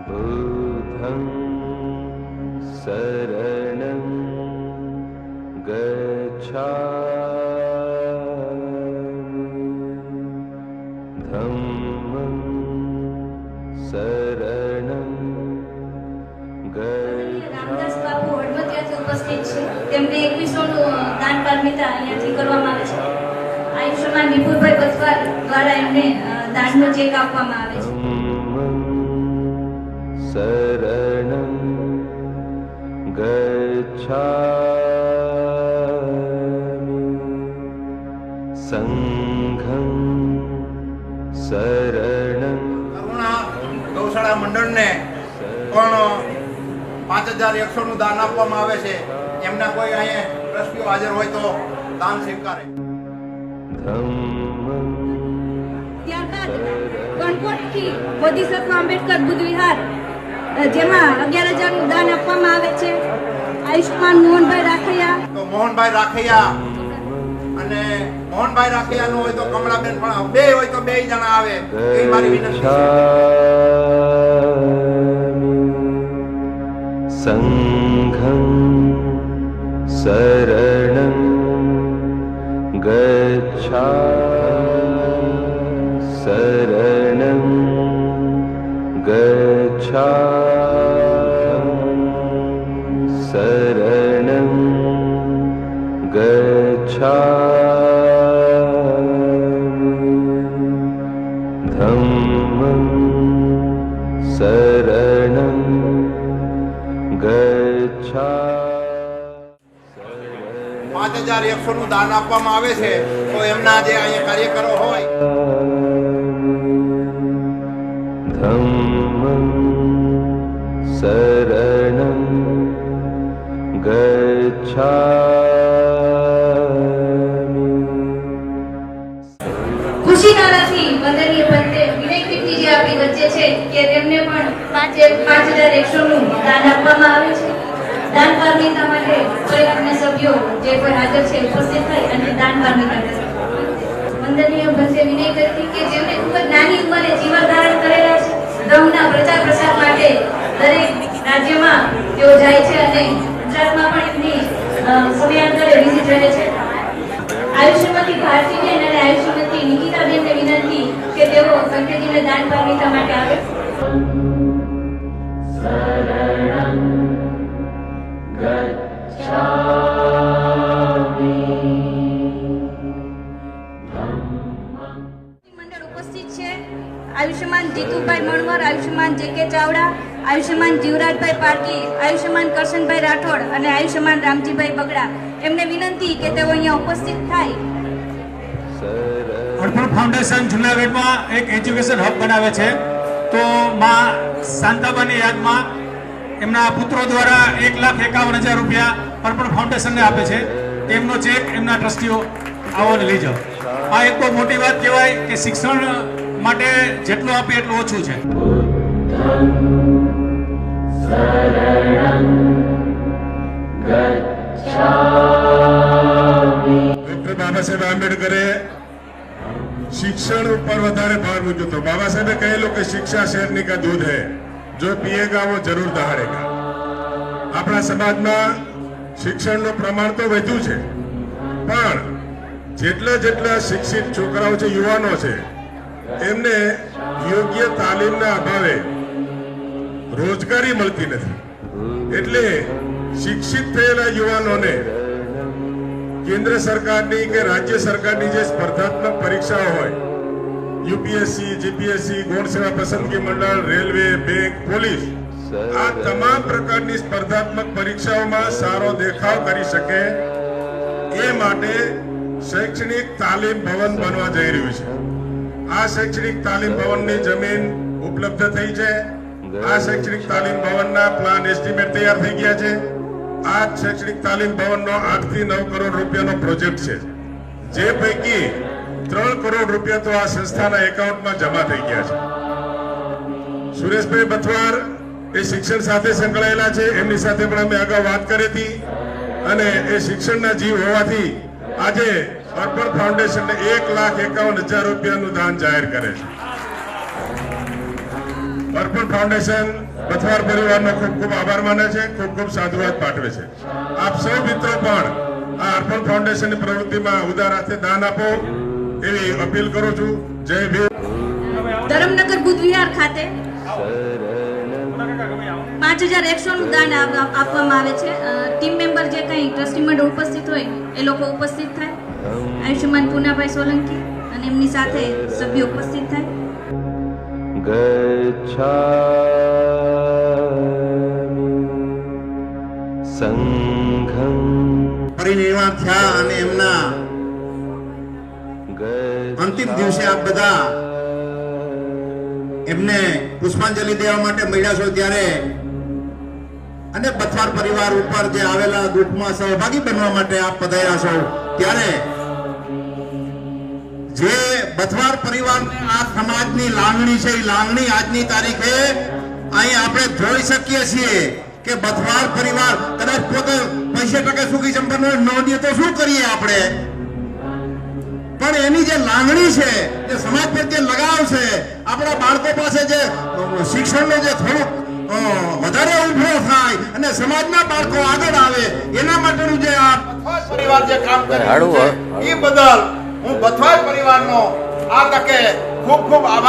बुद्धं शरणं गच्छामि धम्मं शरणं રામદાસ गच्छामि બાપુ હળવદિયાથી ઉપસ્થિત છે તેમને એકવીસોનું દાન પારમિતા અહીંયાથી કરવામાં આવે છે આયુષ્યમાન વિપુલભાઈ બથવાર દ્વારા એમને અ, દાનનો ચેક આપવામાં આવે છે धम्मं शरणं गच्छामि सङ्घं शरणं કરુણા ગૌશાળા મંડળને પણ પાંચ હજાર એકસો નું દાન આપવામાં આવે છે એમના કોઈ અહીંયા ટ્રસ્ટીઓ હાજર હોય તો દાન સ્વીકારે धम्मं ત્યારબાદ ગણકોટથી બોધિસત્વ આંબેડકર બુદ્ધ વિહાર અ, જેમાં અગિયાર હજારનું દાન આપવામાં આવે છે. આયુષ્માન મોહનભાઈ રાખૈયા તો મોહનભાઈ રાખૈયા અને મોહનભાઈ રાખૈયા નું હોય તો કમળાબેન પણ બે હોય તો બે જણા આવે. એ મારી વિનંતી છે. સંઘમ શરણમ ગચ્છા शरणं गच्छामि धम्मं शरणं गच्छा પાંચ હજાર એકસો નું દાન આપવામાં આવે છે તો એમના જે અહીંયા કાર્યકરો હોય धम्मं शरणं ગચ્છામિ હાજર છે. ઉપસ્થિત થાય અને દાન પારમિતા કરશે વંદનીય નાની જીવન ધારણ કરેલા છે. પ્રચાર માટે દરેક રાજ્યમાં તેઓ જાય છે અને ગુજરાતમાં પણ એમની સમયાંતરે વિઝિટ રહે છે. આયુષ્યમતી ભારતીબેન અને આયુષ્યમતી નિકિતાબેનને વિનંતી કે તેઓ સંકેતજીને દાન પારમિતા માટે આવે. મંડળ ઉપસ્થિત છે. આયુષ્યમાન જીતુભાઈ મણવર આયુષ્યમાન જે કે ચાવડા આયુષ્યમાન જીવરાજભાઈ પારકી, આયુષ્યમાન કરશનભાઈ રાઠોડ અને આયુષ્યમાન રામજીભાઈ બગડા. એમને વિનંતી કે તેઓ અહીંયા ઉપસ્થિત થાય. અર્પણ ફાઉન્ડેશન જુનાગઢમાં એક એજ્યુકેશન હબ બનાવે છે. તો માં શાંતાબાની યાદમાં એમના પુત્રો દ્વારા એક લાખ એકાવન હજાર રૂપિયા અર્પણ ફાઉન્ડેશનને આપે છે. તેમનો ચેક એમના ટ્રસ્ટીઓ આવો લઈ જાઓ. આ એક બહુ મોટી વાત કહેવાય કે શિક્ષણ માટે જેટલું આપે એટલું ઓછું છે. બાબા સાહેબ આંબેડકરે શિક્ષણ ઉપર વધારે ભાર મૂક્યો હતો. બાબા સાહેબે કહેલું કે શિક્ષા શહેરની કા દૂધ હૈ, જો પીએગા વો જરૂર દહાડેગા આપણા સમાજમાં શિક્ષણનું પ્રમાણ તો વધ્યું છે, પણ જેટલા જેટલા શિક્ષિત છોકરાઓ છે, યુવાનો છે, એમને યોગ્ય તાલીમના અભાવે રોજગારી મળતી નથી. એટલે શિક્ષિત થયેલા યુવાનોને કેન્દ્ર સરકારની કે રાજ્ય સરકારની જે સ્પર્ધાત્મક પરીક્ષાઓ હોય, યુપીએસસી, જીપીએસસી, ગૌણ સેવા પસંદગી મંડળ, રેલવે, બેંક, પોલીસ, આ તમામ પ્રકારની સ્પર્ધાત્મક પરીક્ષાઓમાં સારો દેખાવ કરી શકે એ માટે શૈક્ષણિક તાલીમ ભવન બનવા જઈ રહ્યું છે. આ શૈક્ષણિક તાલીમ ભવનની જમીન ઉપલબ્ધ થઈ છે. આ શૈક્ષણિક તાલીમ ભવનના પ્લાન એસ્ટિમેટ તૈયાર થઈ ગયા છે. આ શૈક્ષણિક તાલીમ ભવનનો આઠથી નવ કરોડ રૂપિયાનો પ્રોજેક્ટ છે. જે પૈકી ત્રણ કરોડ રૂપિયા તો આ સંસ્થાના એકાઉન્ટમાં જમા થઈ ગયા છે. સુરેશભાઈ બથવાર એ શિક્ષણ સાથે સંકળાયેલા છે. એમની સાથે પણ અમે અગાઉ વાત કરી હતી. અને એ શિક્ષણના જીવ હોવાથી આજે અર્પણ ફાઉન્ડેશનને એક લાખ એકાવન હજાર રૂપિયાનું દાન જાહેર કરે છે. અર્પણ ફાઉન્ડેશન પથવાર પરિવારનો ખૂબ ખૂબ આભાર માને છે, ખૂબ ખૂબ સાધુવાદ પાઠવે છે. આપ સૌ મિત્રો પણ આ અર્પણ ફાઉન્ડેશનની પ્રવૃત્તિમાં ઉદાર હાથે દાન આપો એવી અપીલ કરું છું. જય ભીમ. ધરમનગર બુદ્ધ વિહાર ખાતે પાંચ હજાર એકસોનું દાન આપ- આપ- આપવામાં આવે છે. ટીમ મેમ્બર જે કંઈ ટ્રસ્ટી મંડળ ઉપસ્થિત હોય, એ લોકો ઉપસ્થિત થાય. આયુષ્યમાન પૂનાભાઈ સોલંકી અને એમની સાથે સભ્યો ઉપસ્થિત થાય. ગચ્છામિ સંઘં પરિનિર્વાણ થયા અને એમના અંતિમ દિવસે આપ બધા એમને પુષ્પાંજલિ દેવા માટે મળ્યા છો ત્યારે અને બથવાર પરિવાર ઉપર જે આવેલા દુઃખમાં સહભાગી બનવા માટે આપ પધાર્યા છો ત્યારે જે બથવાર પરિવારને આ સમાજની લાગણી છે એ લાગણી આજની તારીખે અહીં આપણે જોઈ શકીએ છીએ કે બથવાર પરિવાર કદાચ પોતે પૈસે ટકે સુખી સંપન્ન નોંધીએ તો શું કરીએ આપણે? પણ એની જે લાગણી છે જે સમાજ પ્રત્યે લગાવ છે. આપણા બાળકો પાસે જે શિક્ષણનો જે થોડુંક વધારે ઊભો થાય અને સમાજના બાળકો આગળ આવે એના માટેનું જે આ પરિવાર જે કામ કરે એ બદલ હું બથવાજ પરિવારનો આ તકે ખૂબ ખૂબ આભાર